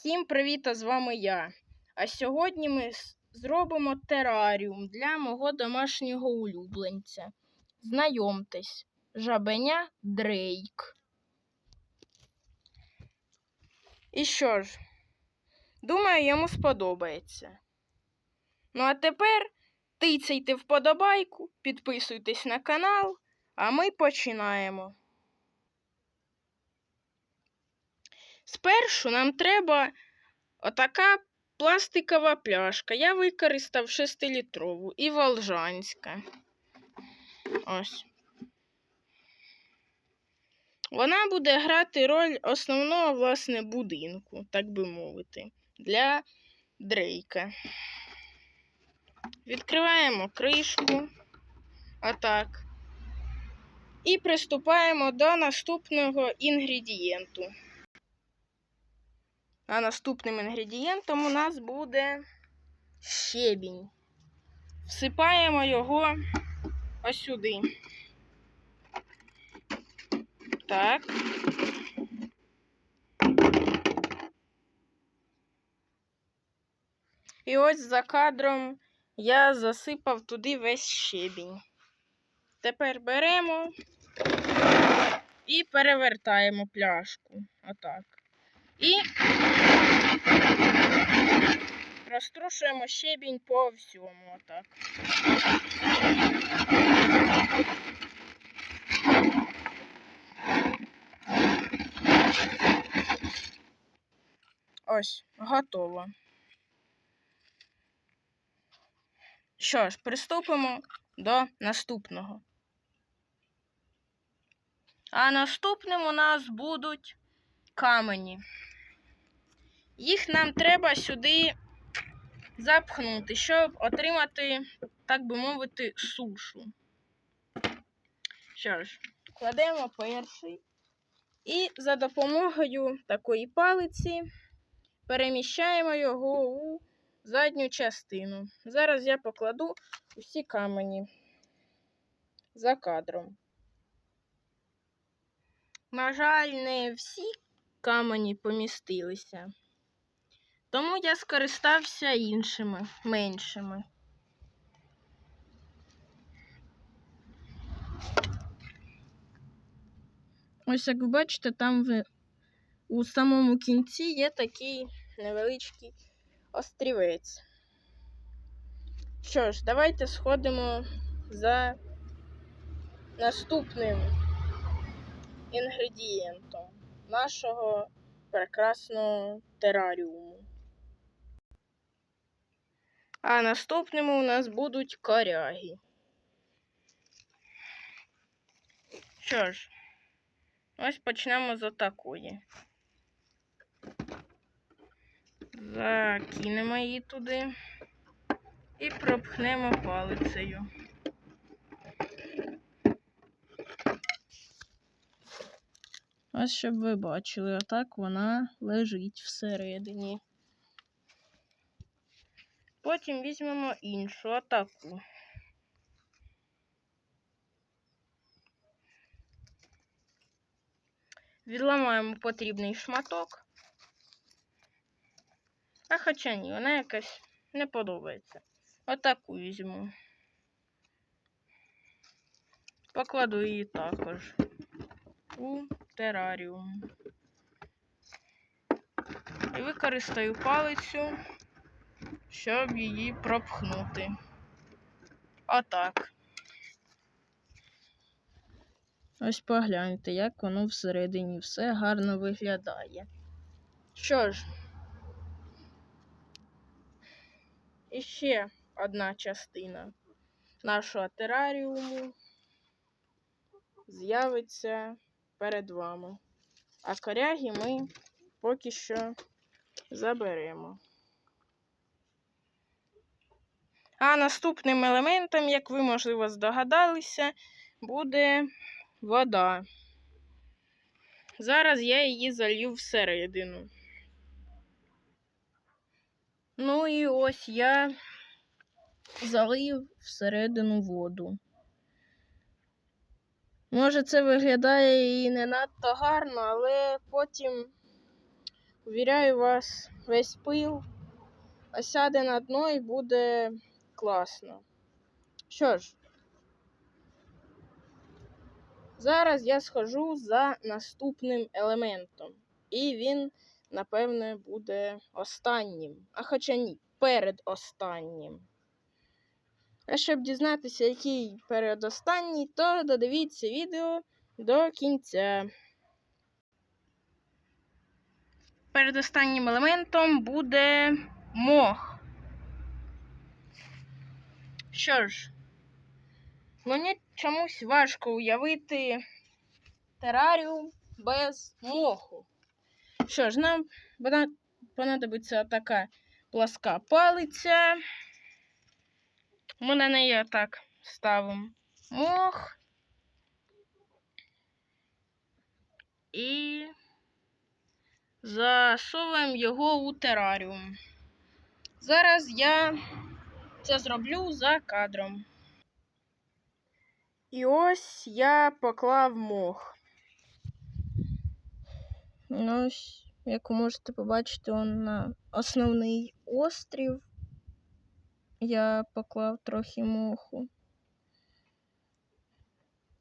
Всім привіт, а з вами я. А сьогодні ми зробимо тераріум для мого домашнього улюбленця. Знайомтесь, жабеня Дрейк. І що ж, думаю, йому сподобається. Ну а тепер тицяйте вподобайку, підписуйтесь на канал, а ми починаємо. Спершу нам треба отака пластикова пляшка. Я використав 6-літрову і волжанська. Ось. Вона буде грати роль основного, власне, будинку, так би мовити, для Дрейка. Відкриваємо кришку. Отак. І приступаємо до наступного інгредієнту. А наступним інгредієнтом у нас буде щебінь. Всипаємо його ось сюди. Так. І ось за кадром я засипав туди весь щебінь. Тепер беремо і перевертаємо пляшку. Отак. І розтрушуємо щебінь по всьому. Отак. Ось, готово. Що ж, приступимо до наступного. А наступним у нас будуть камені. Їх нам треба сюди запхнути, щоб отримати, так би мовити, сушу. Що ж, кладемо перший і за допомогою такої палиці переміщаємо його у задню частину. Зараз я покладу усі камені за кадром. На жаль, не всі камені помістилися. Тому я скористався іншими, меншими. Ось як ви бачите, там в, у самому кінці є такий невеличкий острівець. Що ж, давайте сходимо за наступним інгредієнтом нашого прекрасного тераріуму. А наступними у нас будуть коряги. Що ж, ось почнемо з отакої. Закинемо її туди і пропхнемо палицею. Ось щоб ви бачили, отак вона лежить всередині. Потім візьмемо іншу атаку. Відламаємо потрібний шматок. А хоча ні, вона якась не подобається. Отаку візьму. Покладу її також у тераріум. І використаю палицю щоб її пропхнути. Отак. Ось погляньте, як воно всередині все гарно виглядає. Що ж, і ще одна частина нашого тераріуму з'явиться перед вами. А коряги ми поки що заберемо. А наступним елементом, як ви, можливо, здогадалися, буде вода. Зараз я її залью всередину. Ну і ось я залив всередину воду. Може, це виглядає і не надто гарно, але потім Увіряю вас, весь пил осяде на дно і буде класно. Що ж, зараз я схожу за наступним елементом. І він, напевне, буде останнім. А хоча ні, передостаннім. А щоб дізнатися, який передостанній, то додивіться відео до кінця. Передостаннім елементом буде мох. Що ж, мені чомусь важко уявити тераріум без моху. Що ж, нам понадобиться така пласка палиця. Ми на неї так ставимо мох. І засовуємо його у тераріум. Зараз я це зроблю за кадром. І ось я поклав мох. Ну, ось, як ви можете побачити, он на основний острів. Я поклав трохи моху.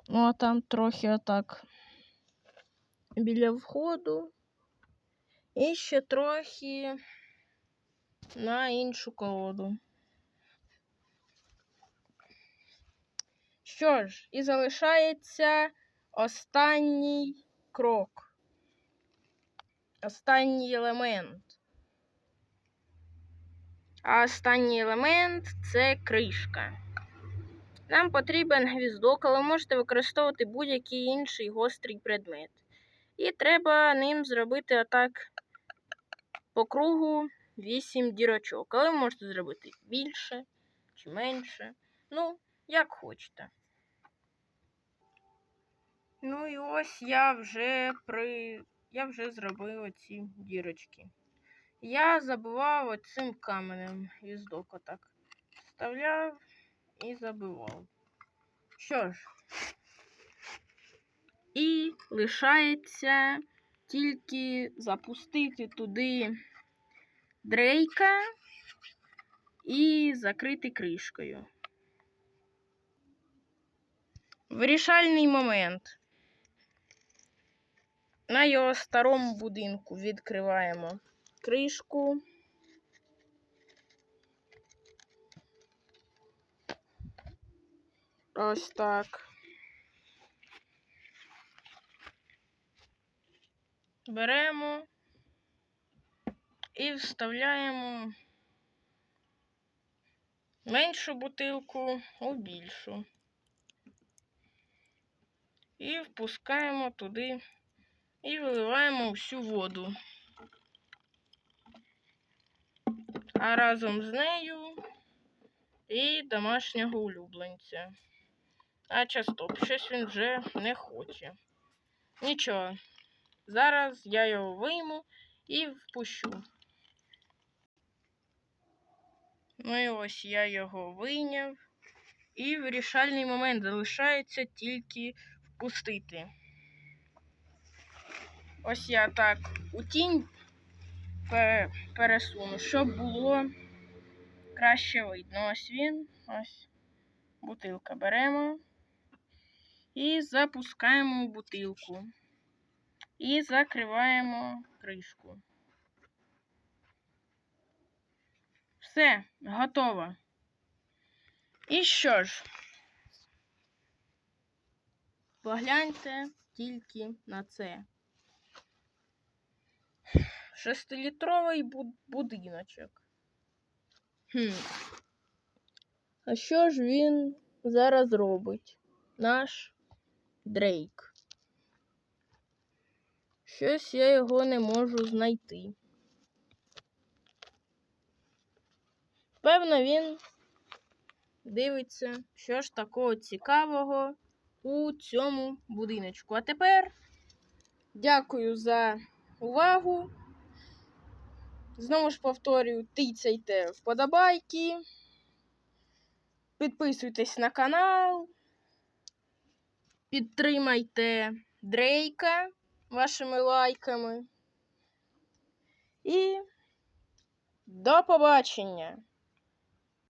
Ну, а там трохи отак біля входу. І ще трохи на іншу колоду. Що ж, і залишається останній крок. Останній елемент. А останній елемент це кришка. Нам потрібен гвіздок, але можете використовувати будь-який інший гострий предмет. І треба ним зробити отак по кругу 8 дірочок. Але ви можете зробити більше чи менше. Ну, як хочете. Ну і ось я вже при. Я вже зробив оці дірочки. Я забивав оцим каменем гвіздок отак. Вставляв і забивав. Що ж, і лишається тільки запустити туди дрейка і закрити кришкою. Вирішальний момент. На його старому будинку відкриваємо кришку. Ось так. Беремо і вставляємо меншу бутилку у більшу. І впускаємо туди і виливаємо всю воду. А разом з нею і домашнього улюбленця. А частоп, щось він вже не хоче. Нічого. Зараз я його вийму і впущу. Ну і ось я його вийняв. І вирішальний момент залишається тільки впустити. Ось я так у тінь пересуну, щоб було краще видно. Ось він, ось бутилка беремо і запускаємо у бутилку. І закриваємо кришку. Все, готово. І що ж? Погляньте тільки на це. Шестилітровий бу- будиночок. Хм. А що ж він зараз робить? Наш Дрейк. Щось я його не можу знайти. Певно, він дивиться, що ж такого цікавого у цьому будиночку. А тепер дякую за увагу. Знову ж повторюю, тицяйте вподобайки, підписуйтесь на канал, підтримайте Дрейка вашими лайками. І до побачення!